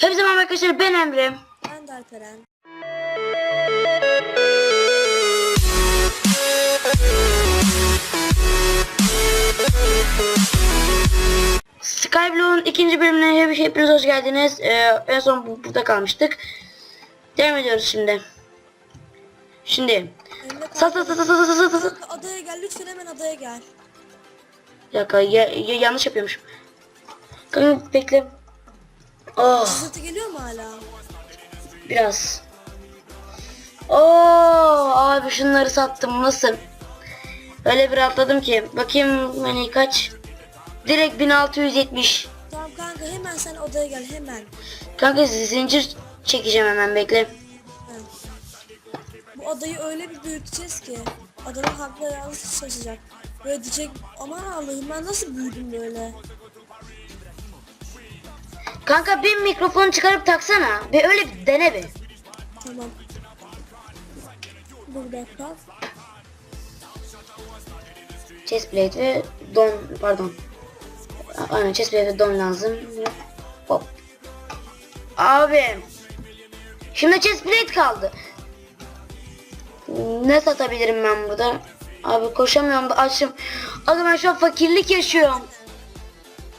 Hepinize merhaba arkadaşlar ben Emre. Ben de Alperen. Skyblue'un ikinci bölümüne hep- hepiniz hoş geldiniz. Ee, en son bu- burada kalmıştık. Devam ediyoruz şimdi. Şimdi. Sat sat sat sat sat sat sat adaya gel lütfen hemen adaya gel. Bir dakika ya, ya- yanlış yapıyormuşum. Kanka bekle. Oh Sızıntı geliyor mu hala? biraz. Oo abi şunları sattım nasıl? Öyle bir atladım ki. Bakayım hani kaç? Direkt 1670. Tamam kanka hemen sen odaya gel hemen. Kanka zincir çekeceğim hemen bekle. Bu adayı öyle bir büyüteceğiz ki adanın haklı yalnız şaşacak. Böyle diyecek aman Allah'ım ben nasıl büyüdüm böyle. Kanka bir mikrofon çıkarıp taksana. Bir öyle bir dene bir. Tamam. Dur dakika. Chestplate ve don pardon. Aynen chestplate ve don lazım. Hop. Abi. Şimdi chestplate kaldı. Ne satabilirim ben burada? Abi koşamıyorum da açım. Abi ben şu an fakirlik yaşıyorum.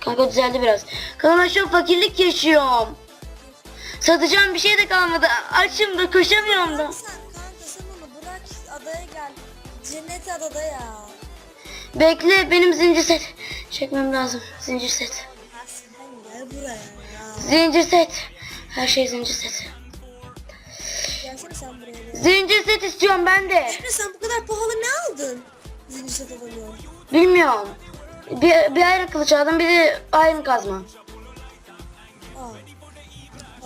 Kanka düzeldi biraz. Kanka ben şu an fakirlik yaşıyorum. Satacağım bir şey de kalmadı. Açım da koşamıyorum da. Kanka sen kanka sen onu bırak adaya gel. Cennet adada ya. Bekle benim zincir set. Çekmem lazım. Zincir set. Gel buraya ya. Zincir set. Her şey zincir set. Gelsene sen buraya. ya. Zincir set istiyorum ben de. Emre sen bu kadar pahalı ne aldın? Zincir set alamıyor. Bilmiyorum. Bir, bir ayrı kılıç aldım bir de ayrı kazma. Aa.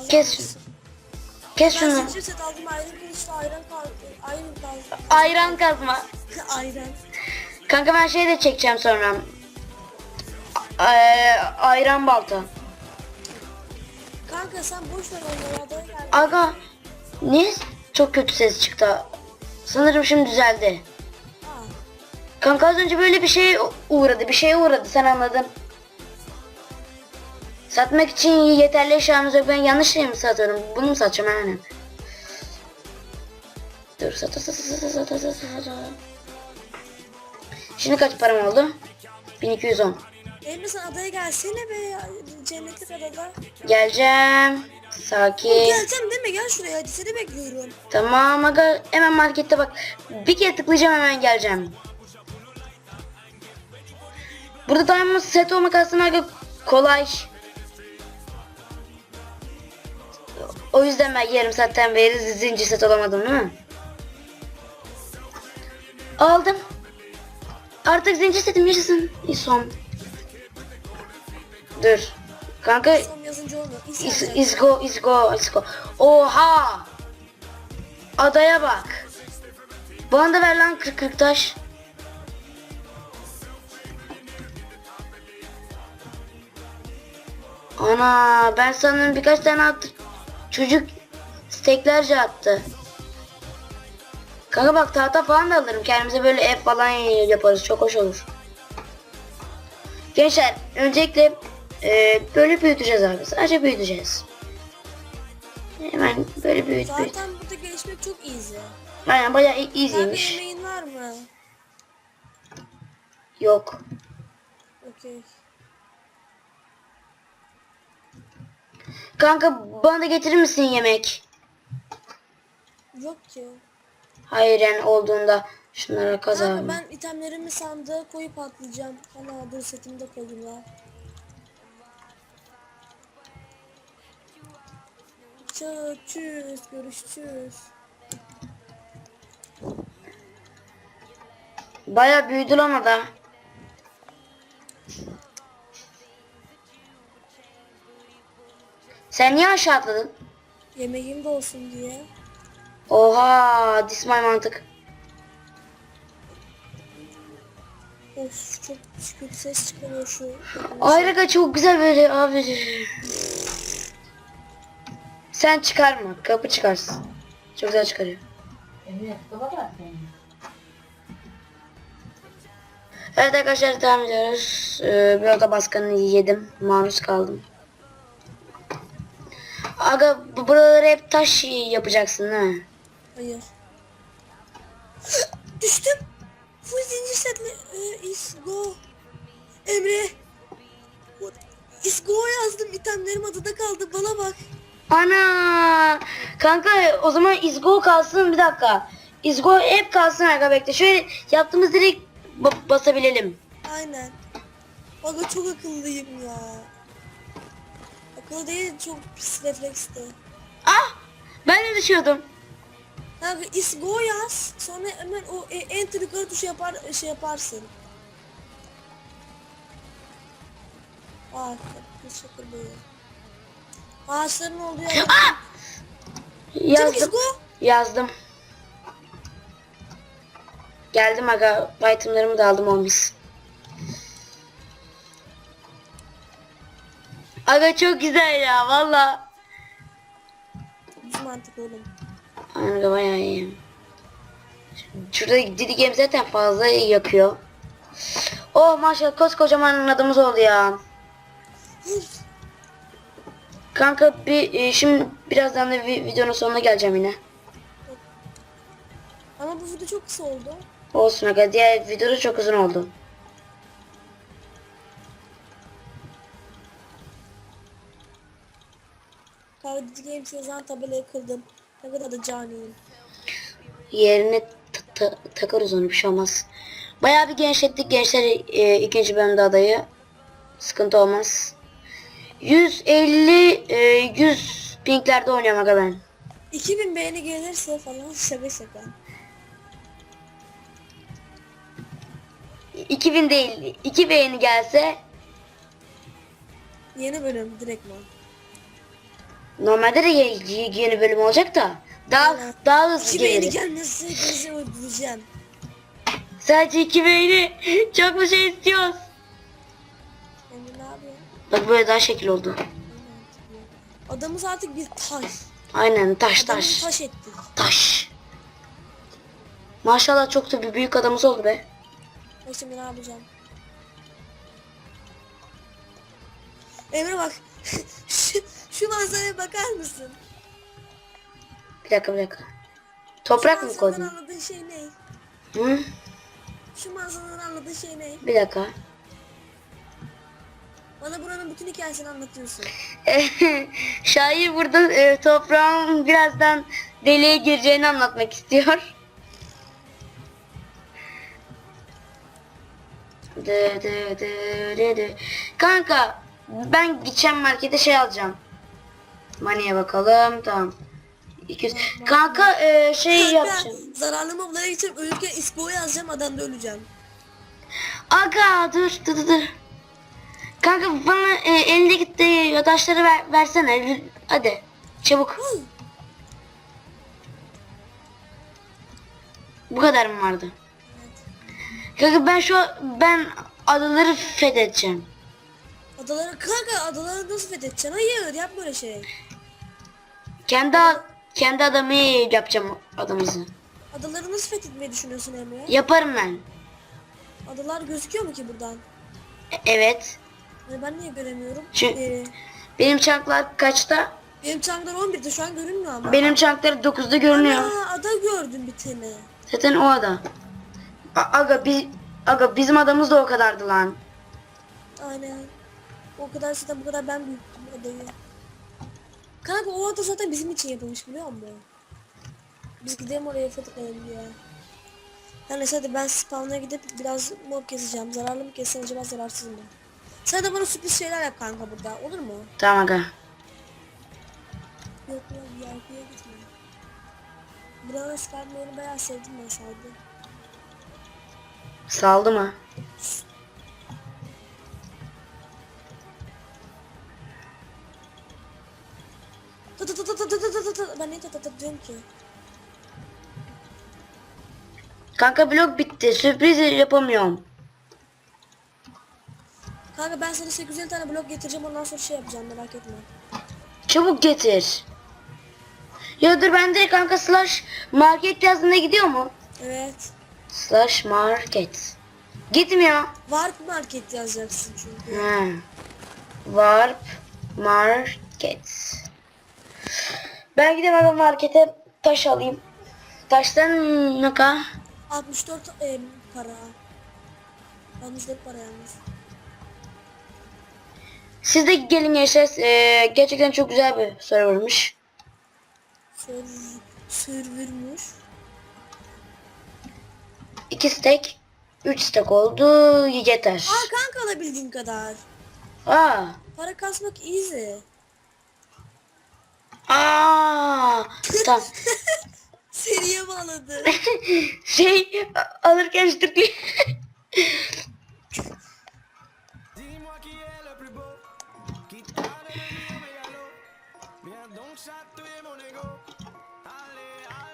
Kes şunu. Kes Ben şunu. zincir set aldım ayran kılıçla ayran kaldı. Ayran kaldı. Ayran kazma. ayran. Kanka ben şey de çekeceğim sonra. Ee, ayran balta. Kanka sen boş ver onları. Aga niye çok kötü ses çıktı? Sanırım şimdi düzeldi. Kanka az önce böyle bir şeye uğradı. Bir şeye uğradı sen anladın. Satmak için yeterli eşyamız yok. Ben yanlış şey mi satıyorum? Bunu mu satacağım aynen. Dur sat sat sat sat sat sat sat Şimdi kaç param oldu? 1210. Emre sen adaya gelsene be cennetlik adada. Geleceğim. Sakin. Oğlum geleceğim değil mi? Gel şuraya. Hadi seni bekliyorum. Tamam aga hemen markette bak. Bir kere tıklayacağım hemen geleceğim. Burada diamond set olmak aslında kolay. O yüzden ben yarım saatten beri zincir set olamadım değil mi? Aldım. Artık zincir setim yaşasın. İsom. Dur. Kanka Is, is go, is go, is go. Oha! Adaya bak. Bana da ver lan 40 40 taş. Ana ben sanırım birkaç tane attı. Çocuk steklerce attı. Kanka bak tahta falan da alırım. Kendimize böyle ev falan yaparız. Çok hoş olur. Gençler öncelikle e, böyle büyüteceğiz abi. Sadece büyüteceğiz. Hemen böyle büyüt büyüt. Zaten burada gelişmek çok easy. Aynen bayağı easy'ymiş. yemeğin var mı? Yok. Okey. Kanka bana da getirir misin yemek? Yok ki. Hayır yani olduğunda şunlara kaz Kanka ben itemlerimi sandığa koyup atlayacağım. Ana dur setimi de koydum ya. Çö- Çüz görüşürüz. Bayağı büyüdü lan o Sen niye aşağı atladın? Yemeğim de olsun diye. Oha, this my mantık. Of çok kötü ses çıkarıyor şu. Ayrıca çok güzel böyle abi. Sen çıkarma, kapı çıkarsın. Çok güzel çıkarıyor. Evet arkadaşlar devam ediyoruz. Ee, bir oda baskını yedim. Maruz kaldım. Aga bu buraları hep taş yapacaksın mi? Hayır. Düştüm. Full zincir setle e, is go. Emre. What? Is go yazdım. İtemlerim adada kaldı. Bana bak. Ana! Kanka o zaman izgo kalsın bir dakika. İzgo hep kalsın aga bekle. Şöyle yaptığımız direkt ba- basabilelim. Aynen. Aga çok akıllıyım ya. Akıllı değil çok pis refleksti. Ah! Ben de düşüyordum. Kanka is go yaz. Sonra hemen o e, enter yukarı tuşu yapar şey yaparsın. Aa, teşekkür ederim. Ağaçların olduğu yer. Ah! Çabuk is Yazdım. go. Yazdım. Geldim aga. Itemlarımı da aldım olmuş. Aga çok güzel ya valla. Düz mantık oğlum. Aga bayağı iyi. Şurada Didi Game zaten fazla yakıyor. Oh maşallah koskocaman adımız oldu ya. Kanka bir e, şimdi birazdan da vi- videonun sonuna geleceğim yine. Ama bu video çok kısa oldu. Olsun aga diğer videoda çok uzun oldu. Kavga Games yazan tabelayı kırdım. Ne kadar da caniyim. Yerine ta- ta- takarız onu bir şey olmaz. Bayağı bir genişlettik gençler e, ikinci bölümde adayı. Sıkıntı olmaz. 150 e, 100 pinklerde oynuyorum aga ben. 2000 beğeni gelirse falan şaka şaka. 2000 değil 2 beğeni gelse Yeni bölüm direktman. Normalde de ye- yeni bölüm olacak da daha Aynen. daha hızlı 2 beğeni gelir. öldüreceğim. Sadece 2 beğeni çok bir şey istiyoruz. Emre ne yapıyor? Bak böyle daha şekil oldu. Adamız artık bir taş. Aynen taş Adamı taş. taş ettik. Taş. Maşallah çok da bir büyük adamız oldu be. Bak şimdi ne yapacağım? Emre bak. şu, manzaraya bakar mısın? Bir dakika bir dakika. Toprak Şu mı koydun? anladığın şey ne? Hı? Şu manzaradan anladığın şey ne? Bir dakika. Bana buranın bütün hikayesini anlatıyorsun. Şair burada e, toprağın birazdan deliğe gireceğini anlatmak istiyor. De, de, de, de, de. Kanka ben gideceğim markete şey alacağım. Maniye bakalım tamam. 200. Kanka e, şey Kanka, yapacağım. zararlı moblara gideceğim. Ölürken ispo yazacağım. Adamda öleceğim. Aga dur dur dur. Kanka bana e, elindeki de taşları ver, versene. Hadi çabuk. Hı. Bu kadar mı vardı? Kanka ben şu ben adaları fethedeceğim. Adaları kanka adaları nasıl fethedeceksin? Hayır yap böyle şey. Kendi kendi adamı yapacağım adamızı. Adaları nasıl fethetmeyi düşünüyorsun Emre? Yaparım ben. Adalar gözüküyor mu ki buradan? E- evet. Yani ben niye göremiyorum? Çünkü- Ee, Benim çanklar kaçta? benim çanklar 11'de şu an görünmüyor ama. Benim çanklar 9'da görünüyor. Ana, ada gördüm bir tane. Zaten o ada. A- aga bir aga bizim adamız da o kadardı lan. Aynen. O kadar zaten bu kadar ben büyüttüm adayı. Kanka o ada zaten bizim için yapılmış biliyor musun? Biz gidelim oraya fethedelim diye. Yani hadi ben spawn'a gidip biraz mob keseceğim. Zararlı mı kessin acaba zararsız mı? Sen de bana sürpriz şeyler yap kanka burada olur mu? Tamam aga. Yok lan VIP'ye gitme. Buranın spawn'larını bayağı sevdim ben saldı. Saldı mı? Tı tı tı tı tı tı. Ben niye tı tı diyorum ki? Kanka blok bitti. Sürpriz yapamıyorum. Kanka ben sana 850 tane blok getireceğim ondan sonra şey yapacağım merak etme. Çabuk getir. Ya dur ben direkt kanka slash market yazdığında gidiyor mu? Evet. Slash market. Gitmiyor. Warp market yazacaksın çünkü. Ha. Warp market. Ben gideyim hemen markete taş alayım. Taştan ne kadar? 64 em, para. 64 para yalnız. Siz de gelin gençler. Ee, gerçekten çok güzel bir servermış. Serv servermuş. 2 stack. 3 stack oldu. Yeter. Aa kanka alabildiğin kadar. Aa. Para kasmak easy. Aa. Tamam. Seriye bağladı. şey alırken allez,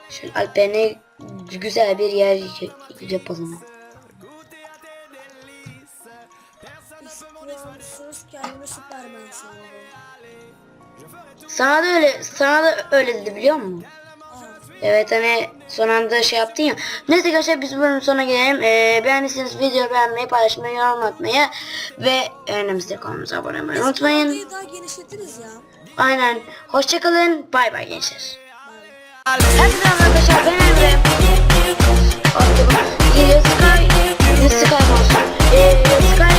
Şöyle Alper'e güzel bir yer yapalım. İstiyorsunuz kendime Superman sanırım. Sana da öyle sana da öyle dedi biliyor musun? Evet hani son anda şey yaptın ya. Neyse arkadaşlar biz bölümün sonuna gelelim. Ee, beğendiyseniz videoyu beğenmeyi, paylaşmayı, yorum atmayı ve önümüzde konumuza abone olmayı unutmayın. Aynen. Hoşçakalın. Bay bay gençler. Herkese arkadaşlar ben Emre. Geliyor Sky. Sky olsun. Ee, Sky